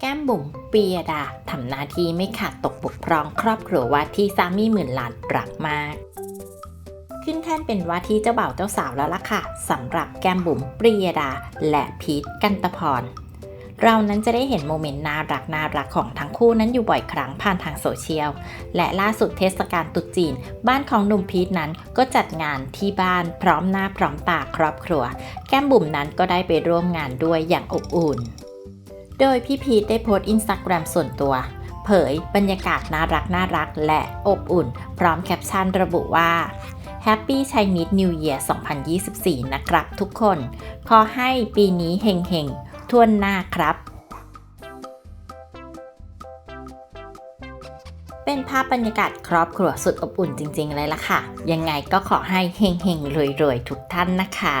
แก้มบุ๋มปียดาทำหน้าที่ไม่ขาดตกบกพร่องครอบครัวว่าที่สามีหมื่นล้านรักมาก ขึ้นแท่นเป็นว่าที่เจ้าบ่าวเจ้าสาวแล้วล่ะค่ะสำหรับแก้มบุ๋มปรียดา และพีทกันตะพรเรานั้นจะได้เห็นโมเมนต์น่ารักน่ารักของทั้งคู่นั้นอยู่บ่อยครั้งผ่านทางโซเชียล และล่าสุดเทศกาลตรุษจีน บ้านของหนุ่มพีทนั้นก็จัดงานที่บ้านพร้อมหน้าพร้อมตาครอบครัว แก้มบุ๋มนั้นก็ได้ไปร่วมงานด้วยอย่างอบอุ่น โดยพี่พีทได้โพสต์อินสตาแกรมส่วนตัว เผยบรรยากาศน่ารักน่ารักและอบอุ่น พร้อมแคปชั่นระบุว่า Happy Chinese New Year 2024 นะครับทุกคน ขอให้ปีนี้เฮงเฮงๆทั่วหน้าครับ เป็นภาพบรรยากาศครอบครัวสุดอบอุ่นจริงๆเลยล่ะค่ะ ยังไงก็ขอให้เฮงเฮงๆรวยๆ ทุกท่านนะคะ